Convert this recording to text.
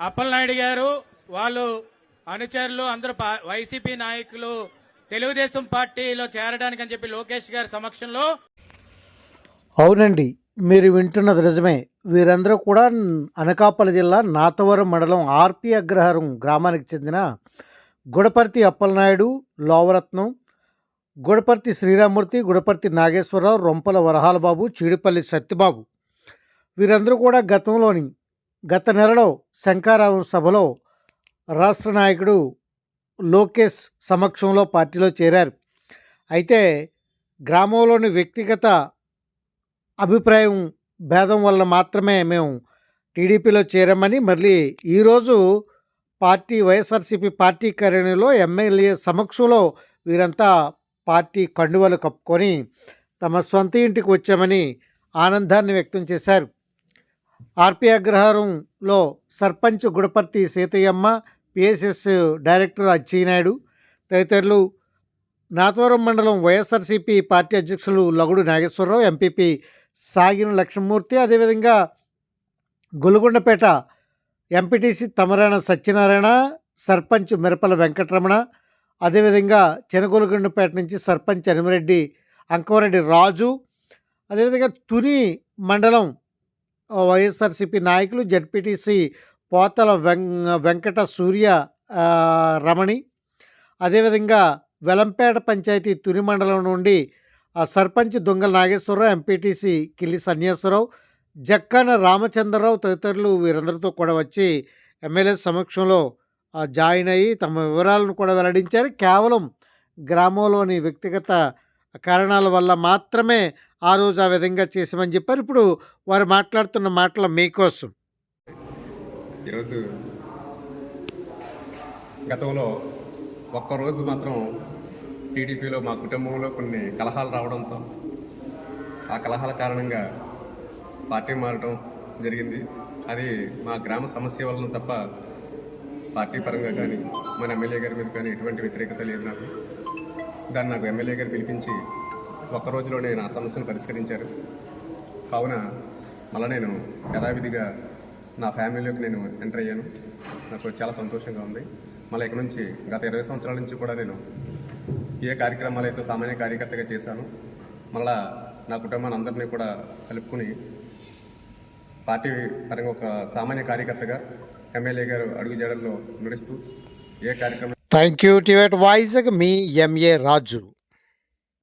అప్పలనాయుడు గారు వాళ్ళు అనుచరులు అందరూ పా- వైసీపీ నాయకులు తెలుగుదేశం పార్టీలో చేరడానికి అని చెప్పి లోకేష్ గారి సమక్షంలో అవునండి మీరు వింటున్నది నిజమే. వీరందరూ కూడా అనకాపల్లి జిల్లా నాతవరం మండలం ఆర్పి అగ్రహారం గ్రామానికి చెందిన గుడపర్తి అప్పలనాయుడు లోవరత్నం గుడపర్తి శ్రీరామూర్తి గుడపర్తి నాగేశ్వరరావు రొంపల వరహాలబాబు చీడిపల్లి సత్యబాబు. వీరందరూ కూడా గతంలోని గత నెలలో శంకారావు సభలో రాష్ట్ర నాయకుడు లోకేష్ సమక్షంలో పార్టీలో చేరారు. అయితే గ్రామంలోని వ్యక్తిగత అభిప్రాయం భేదం వల్ల మాత్రమే మేము టీడీపీలో చేరామని మళ్ళీ ఈరోజు పార్టీ వైఎస్ఆర్సీపీ పార్టీ కార్యాలయంలో ఎమ్మెల్యే సమక్షంలో వీరంతా పార్టీ కండువలు కప్పుకొని తమ సొంత ఇంటికి వచ్చామని ఆనందాన్ని వ్యక్తం చేశారు. ఆర్పి అగ్రహారంలో సర్పంచ్ గుడపర్తి సీతయ్యమ్మ పిఎస్ఎస్ డైరెక్టర్ అచ్చెన్నాయుడు తదితరులు నాతవరం మండలం వైఎస్ఆర్సీపీ పార్టీ అధ్యక్షులు లగుడు నాగేశ్వరరావు ఎంపీపీ సాగిన లక్ష్మమూర్తి అదేవిధంగా గొలుగొండపేట ఎంపీటీసీ తమరాణ సత్యనారాయణ సర్పంచ్ మిరపల వెంకటరమణ అదేవిధంగా చెనగొలుగొండపేట నుంచి సర్పంచ్ అనిమిరెడ్డి అంకవరెడ్డి రాజు అదేవిధంగా తుని మండలం వైఎస్ఆర్సీపీ నాయకులు జడ్పీటీసీ పోతల వెం వెంకట సూర్య రమణి. అదేవిధంగా వెలంపేట పంచాయతీ తుని మండలం నుండి ఆ సర్పంచ్ దొంగల నాగేశ్వరరావు ఎంపీటీసీ కిల్లి సన్యాసరావు జక్కన రామచంద్రరావు తదితరులు వీరందరితో కూడా వచ్చి ఎమ్మెల్యే సమక్షంలో జాయిన్ అయ్యి తమ వివరాలను కూడా వెల్లడించారు. కేవలం గ్రామంలోని వ్యక్తిగత కారణాల వల్ల మాత్రమే ఆ రోజు ఆ విధంగా చేసామని చెప్పారు. ఇప్పుడు వారు మాట్లాడుతున్న మాటలు మీకోసం. ఈరోజు గతంలో ఒక్కరోజు మాత్రం టీడీపీలో మా కుటుంబంలో కొన్ని కలహాలు రావడంతో ఆ కలహాల కారణంగా పార్టీ మారడం జరిగింది. అది మా గ్రామ సమస్య వలన తప్ప పార్టీ పరంగా కానీ మన ఎమ్మెల్యే గారి మీద కానీ ఎటువంటి వ్యతిరేకత లేదు నాకు. దాన్ని నాకు ఎమ్మెల్యే గారు పిలిపించి ఒక్క రోజులోనే నా సమస్యను పరిష్కరించారు. కావున మళ్ళీ నేను యథావిధిగా నా ఫ్యామిలీలోకి నేను ఎంటర్ అయ్యాను. నాకు చాలా సంతోషంగా ఉంది. మళ్ళీ ఇక్కడ నుంచి గత ఇరవై సంవత్సరాల నుంచి కూడా నేను ఏ కార్యక్రమాలు అయితే సామాన్య కార్యకర్తగా చేశాను మళ్ళా నా కుటుంబాన్ని అందరినీ కూడా కలుపుకుని పార్టీ పరంగా ఒక సామాన్య కార్యకర్తగా ఎమ్మెల్యే గారు అడుగు చేయడంలో నడుస్తూ ఏ కార్యక్రమం థ్యాంక్ యూ టివెట్ వాయిస్ మీ ఎంఏ రాజు